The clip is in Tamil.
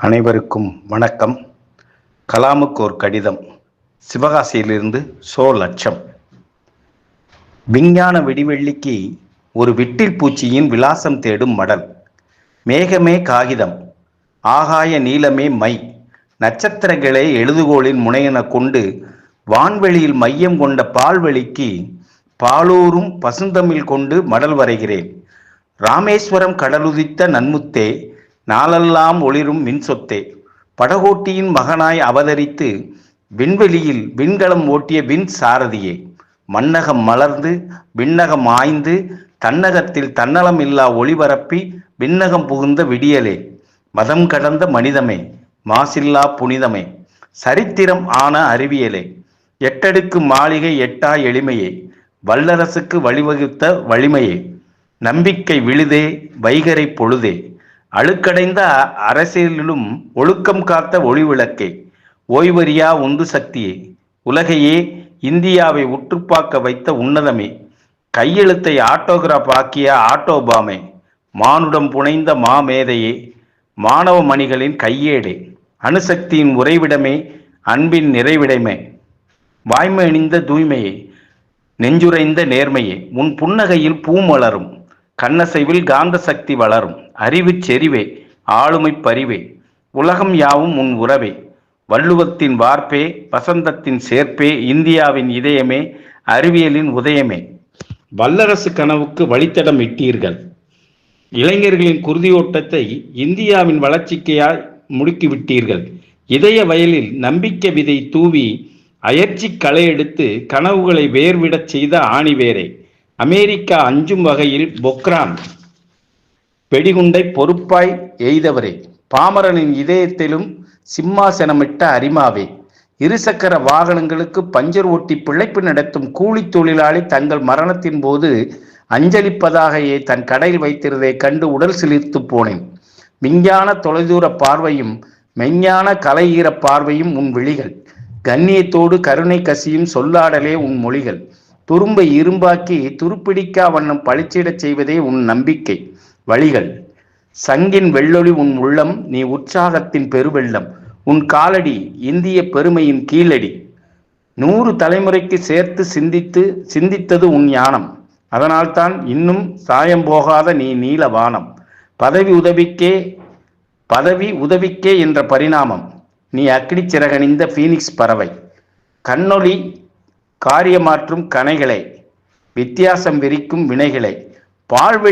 அனைவருக்கும் வணக்கம். கலாமுக்கு ஒரு கடிதம். சிவகாசியிலிருந்து சோ லட்சம். விஞ்ஞான வெடிவெள்ளிக்கு ஒரு விட்டில் பூச்சியின் விலாசம் தேடும் மடல். மேகமே காகிதம். ஆகாய நீலமே மை. நட்சத்திரங்களே எழுதுகோளின் முனையென கொண்டு வான்வெளியில் மையம் கொண்ட பால்வெளிக்கு பாலூரும் பசுந்தமிழ் கொண்டு மடல் வரைகிறேன். ராமேஸ்வரம் கடலுதித்த நன்முத்தே நாளெல்லாம் ஒளிரும் மின்சொத்தே. படகோட்டியின் மகனாய் அவதரித்து விண்வெளியில் விண்கலம் ஓட்டிய விண் சாரதியே. மன்னகம் மலர்ந்து விண்ணகம் ஆய்ந்து தன்னகத்தில் தன்னலம் இல்லா ஒளிபரப்பி விண்ணகம் புகுந்த விடியலே. மதம் கடந்த மனிதமே மாசில்லா புனிதமே. சரித்திரம் ஆன அறிவியலே. எட்டடுக்கு மாளிகை எட்டா எளிமையே. வல்லரசுக்கு வழிவகுத்த வலிமையே. நம்பிக்கை விழுதே வைகரை பொழுதே. அழுக்கடைந்த அரசியலிலும் ஒழுக்கம் காத்த ஒளிவிளக்கே ஓய்வறியா உந்து சக்தியே உலகையே இந்தியாவை உற்றுப்பாக்க வைத்த உன்னதமே கையெழுத்தை ஆட்டோகிராஃப் ஆக்கிய ஆட்டோபாமே மானுடம் புனைந்த மாமேதையே மாணவ மணிகளின் கையேடே அணுசக்தியின் உறைவிடமே அன்பின் நிறைவிடமே. வாய்மை அணிந்த தூய்மையே நெஞ்சுரைந்த நேர்மையே உன் புன்னகையில் பூ மலரும். கண்ணசைவில் காந்த சக்தி வளரும். அறிவு செறிவே ஆளுமை பரிவே உலகம் யாவும் உன் உறவே. வள்ளுவத்தின் வார்ப்பே வசந்தத்தின் சேர்ப்பே இந்தியாவின் இதயமே அறிவியலின் உதயமே. வல்லரசு கனவுக்கு வழித்தடம் இட்டீர்கள். இளைஞர்களின் குருதியோட்டத்தை இந்தியாவின் வளர்ச்சிக்கையாய் முடுக்கிவிட்டீர்கள். இதய வயலில் நம்பிக்கை விதை தூவி அயற்சி களை எடுத்து கனவுகளை வேர்விடச் செய்த ஆணிவேரே. அமெரிக்கா அஞ்சும் வகையில் பொக்ரான் வெடிகுண்டை பொறுப்பாய் எய்தவரே. பாமரனின் இதயத்திலும் சிம்மாசனமிட்ட அரிமாவே. இருசக்கர வாகனங்களுக்கு பஞ்சர் ஓட்டி பிழைப்பு நடத்தும் கூலி தொழிலாளி தங்கள் மரணத்தின் போது அஞ்சலிப்பதாகையே தன் கடையில் வைத்திருந்ததை கண்டு உடல் சிலிர்த்து போனேன். விஞ்ஞான தொலைதூர பார்வையும் மெஞ்ஞான கலைஈர பார்வையும் உன் விழிகள். கண்ணியத்தோடு கருணை கசியும் சொல்லாடலே உன் மொழிகள். துரும்பை இரும்பாக்கி துருப்பிடிக்கா வண்ணம் பளிச்சிடச் செய்வதே உன் நம்பிக்கை. வழிகள். சங்கின் வெள்ளொளி உன் உள்ளம் நீ உற்சாகத்தின் பெருவெள்ளம். உன் காலடி இந்திய பெருமையின் கீழடி. நூறு தலைமுறைக்கு சேர்த்து சிந்தித்து சிந்தித்தது உன் ஞானம். அதனால்தான் இன்னும் சாயம் போகாத நீ நீல வானம். பதவி உதவிக்கே பதவி உதவிக்கே என்ற பரிணாமம். நீ அக்கினி சிறகணிந்த ஃபீனிக்ஸ் பறவை. கண்ணொளி காரியமாற்றும் கனைகளை வித்தியாசம் விரிக்கும் வினைகளை பால்வெளி